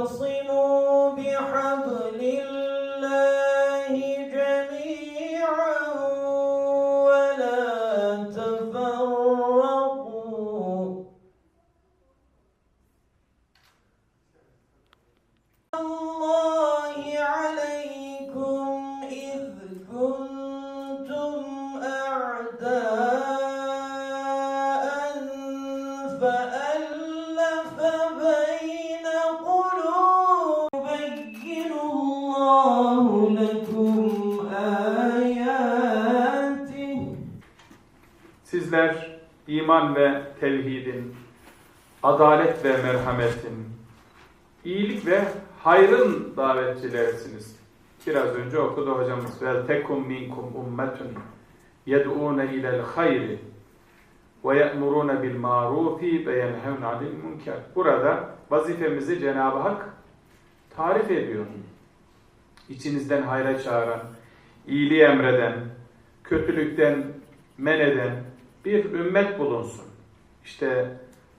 don't sleep. İman ve tevhidin, adalet ve merhametin, iyilik ve hayrın davetçilerisiniz. Biraz önce okudu hocamız. Vel tekum minkum ummetun yed'ûne ilel hayri ve ye'murûne bil ma'rufi ve yenhevne anil münker. Burada vazifemizi Cenab-ı Hak tarif ediyor. İçinizden hayra çağıran, iyiliği emreden, kötülükten men eden bir ümmet bulunsun. İşte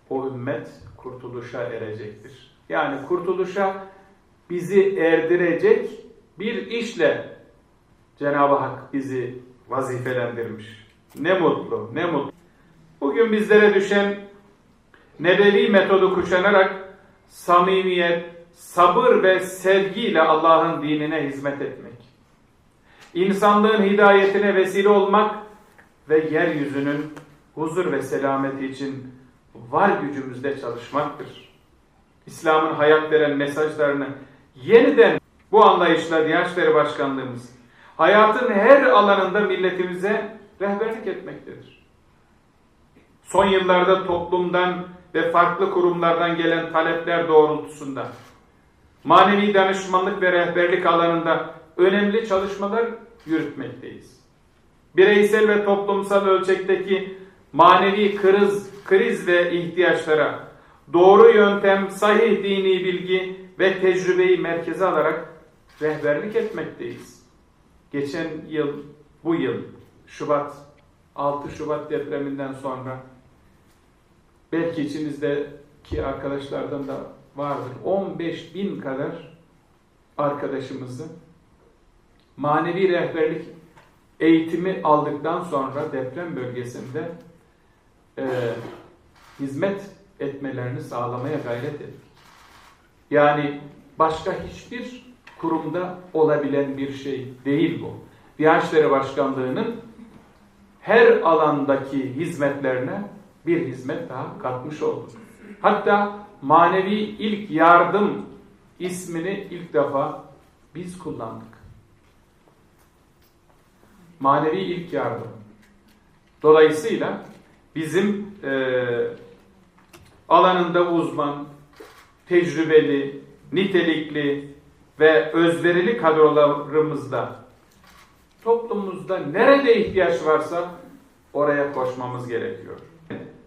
o ümmet kurtuluşa erecektir. Yani kurtuluşa bizi erdirecek bir işle Cenab-ı Hak bizi vazifelendirmiş. Ne mutlu, ne mutlu. Bugün bizlere düşen nebevi metodu kuşanarak samimiyet, sabır ve sevgiyle Allah'ın dinine hizmet etmek. İnsanlığın hidayetine vesile olmak ve yeryüzünün huzur ve selameti için var gücümüzle çalışmaktır. İslam'ın hayat veren mesajlarını yeniden bu anlayışla Diyanet Başkanlığımız hayatın her alanında milletimize rehberlik etmektedir. Son yıllarda toplumdan ve farklı kurumlardan gelen talepler doğrultusunda manevi danışmanlık ve rehberlik alanında önemli çalışmalar yürütmekteyiz. Bireysel ve toplumsal ölçekteki manevi kriz, kriz ve ihtiyaçlara doğru yöntem, sahih dini bilgi ve tecrübeyi merkeze alarak rehberlik etmekteyiz. Geçen yıl, bu yıl Şubat, 6 Şubat depreminden sonra belki içinizdeki arkadaşlardan da vardır. 15 bin kadar arkadaşımızı manevi rehberlik eğitimi aldıktan sonra deprem bölgesinde e, hizmet etmelerini sağlamaya gayret ettik. Yani başka hiçbir kurumda olabilen bir şey değil bu. Diyanet Başkanlığı'nın her alandaki hizmetlerine bir hizmet daha katmış olduk. Hatta manevi ilk yardım ismini ilk defa biz kullandık. Manevi ilk yardım. Dolayısıyla bizim e, alanında uzman, tecrübeli, nitelikli ve özverili kadrolarımızda toplumumuzda nerede ihtiyaç varsa oraya koşmamız gerekiyor.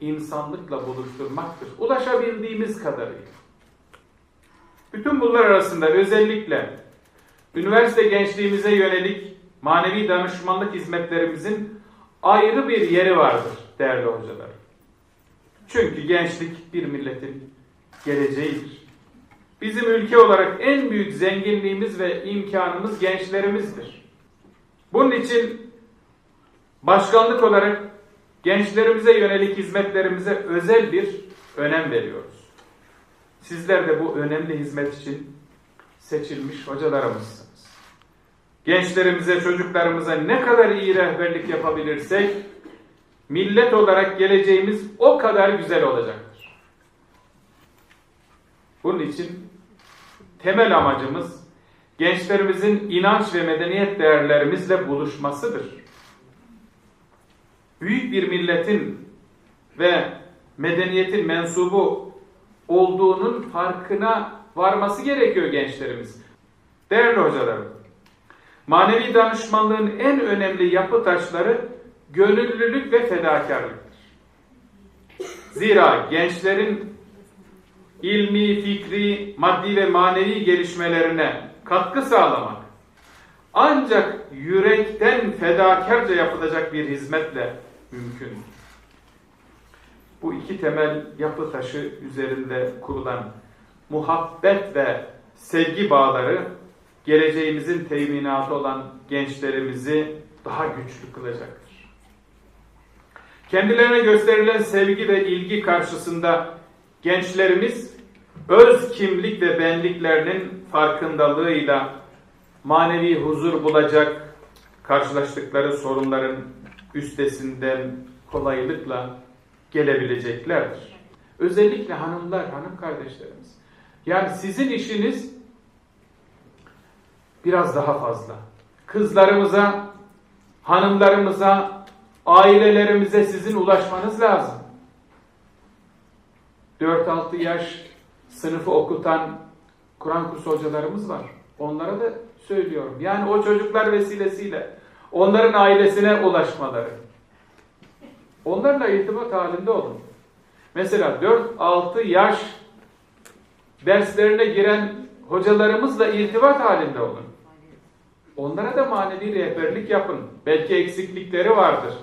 İnsanlıkla buluşturmaktır. Ulaşabildiğimiz kadarıyla. Bütün bunlar arasında özellikle üniversite gençliğimize yönelik manevi danışmanlık hizmetlerimizin ayrı bir yeri vardır değerli hocalar. Çünkü gençlik bir milletin geleceğidir. Bizim ülke olarak en büyük zenginliğimiz ve imkanımız gençlerimizdir. Bunun için başkanlık olarak gençlerimize yönelik hizmetlerimize özel bir önem veriyoruz. Sizler de bu önemli hizmet için seçilmiş hocalarımızsınız. Gençlerimize, çocuklarımıza ne kadar iyi rehberlik yapabilirsek millet olarak geleceğimiz o kadar güzel olacaktır. Bunun için temel amacımız gençlerimizin inanç ve medeniyet değerlerimizle buluşmasıdır. Büyük bir milletin ve medeniyetin mensubu olduğunun farkına varması gerekiyor gençlerimiz. Değerli hocalarım, manevi danışmanlığın en önemli yapı taşları gönüllülük ve fedakarlıktır. Zira gençlerin ilmi, fikri, maddi ve manevi gelişmelerine katkı sağlamak ancak yürekten fedakarca yapılacak bir hizmetle mümkün. Bu iki temel yapı taşı üzerinde kurulan muhabbet ve sevgi bağları geleceğimizin teminatı olan gençlerimizi daha güçlü kılacaktır. Kendilerine gösterilen sevgi ve ilgi karşısında gençlerimiz öz kimlik ve benliklerinin farkındalığıyla manevi huzur bulacak, karşılaştıkları sorunların üstesinden kolaylıkla gelebileceklerdir. Özellikle hanımlar, hanım kardeşlerimiz. Yani sizin işiniz biraz daha fazla. Kızlarımıza, hanımlarımıza, ailelerimize sizin ulaşmanız lazım. 4-6 yaş sınıfı okutan Kur'an kursu hocalarımız var. Onlara da söylüyorum. Yani o çocuklar vesilesiyle onların ailesine ulaşmaları. Onlarla irtibat halinde olun. Mesela 4-6 yaş derslerine giren hocalarımızla irtibat halinde olun. Onlara da manevi rehberlik yapın. Belki eksiklikleri vardır.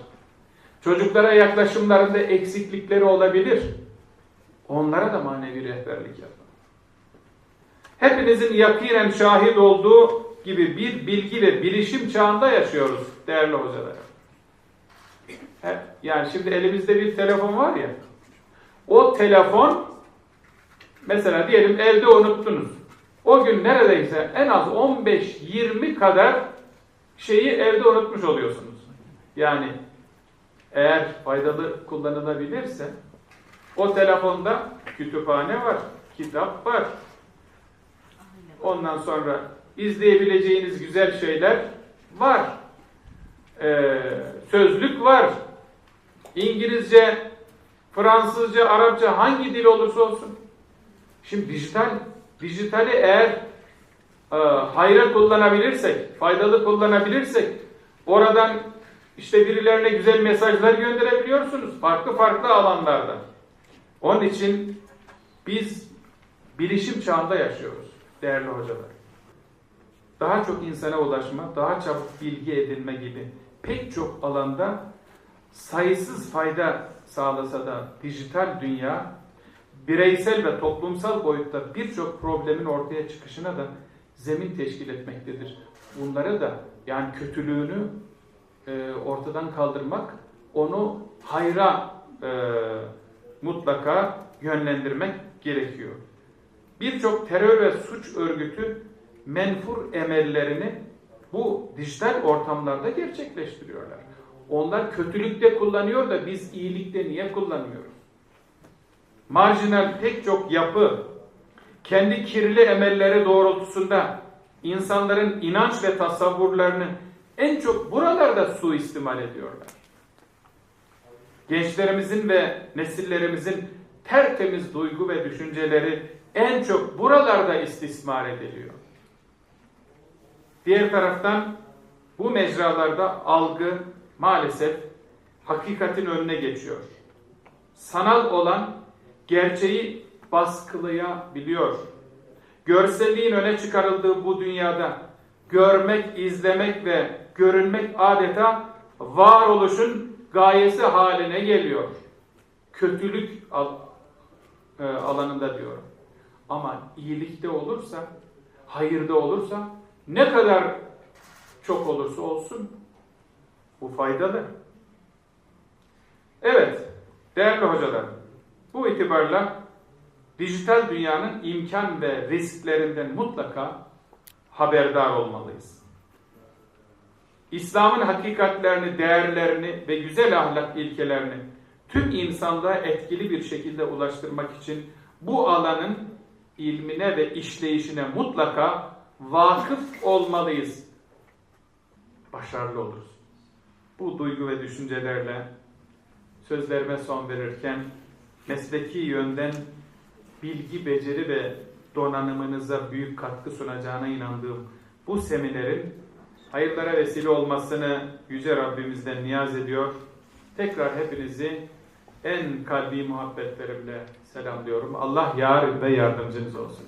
Çocuklara yaklaşımlarında eksiklikleri olabilir. Onlara da manevi rehberlik yapın. Hepinizin yakinen şahit olduğu gibi bir bilgi ve bilişim çağında yaşıyoruz değerli hocalar. Yani şimdi elimizde bir telefon var ya, o telefon mesela diyelim evde unuttunuz. O gün neredeyse en az 15-20 kadar şeyi evde unutmuş oluyorsunuz. Yani eğer faydalı kullanılabilirse o telefonda kütüphane var, kitap var. Ondan sonra izleyebileceğiniz güzel şeyler var. Ee, sözlük var. İngilizce, Fransızca, Arapça hangi dil olursa olsun. Şimdi dijital, dijitali eğer e, hayra kullanabilirsek, faydalı kullanabilirsek, oradan işte birilerine güzel mesajlar gönderebiliyorsunuz. Farklı farklı alanlarda. Onun için biz bilişim çağında yaşıyoruz değerli hocalar. Daha çok insana ulaşma, daha çabuk bilgi edinme gibi pek çok alanda sayısız fayda sağlasa da dijital dünya bireysel ve toplumsal boyutta birçok problemin ortaya çıkışına da zemin teşkil etmektedir. Bunları da yani kötülüğünü e, ortadan kaldırmak, onu hayra e, mutlaka yönlendirmek gerekiyor. Birçok terör ve suç örgütü menfur emellerini bu dijital ortamlarda gerçekleştiriyorlar. Onlar kötülükte kullanıyor da biz iyilikte niye kullanmıyoruz? Marjinal pek çok yapı kendi kirli emelleri doğrultusunda insanların inanç ve tasavvurlarını en çok buralarda suistimal ediyorlar. Gençlerimizin ve nesillerimizin tertemiz duygu ve düşünceleri en çok buralarda istismar ediliyor. Diğer taraftan bu mecralarda algı maalesef hakikatin önüne geçiyor. Sanal olan gerçeği baskılayabiliyor. Görselliğin öne çıkarıldığı bu dünyada görmek, izlemek ve görünmek adeta varoluşun gayesi haline geliyor. Kötülük al, e, alanında diyorum. Ama iyilikte olursa, hayırda olursa ne kadar çok olursa olsun bu faydalı. Evet, değerli hocalar, bu itibarla dijital dünyanın imkan ve risklerinden mutlaka haberdar olmalıyız. İslam'ın hakikatlerini, değerlerini ve güzel ahlak ilkelerini tüm insanlığa etkili bir şekilde ulaştırmak için bu alanın ilmine ve işleyişine mutlaka vakıf olmalıyız. Başarılı oluruz. Bu duygu ve düşüncelerle sözlerime son verirken mesleki yönden bilgi, beceri ve donanımınıza büyük katkı sunacağına inandığım bu seminerin hayırlara vesile olmasını Yüce Rabbimizden niyaz ediyor. Tekrar hepinizi en kalbi muhabbetlerimle selamlıyorum. Allah yar ve yardımcınız olsun.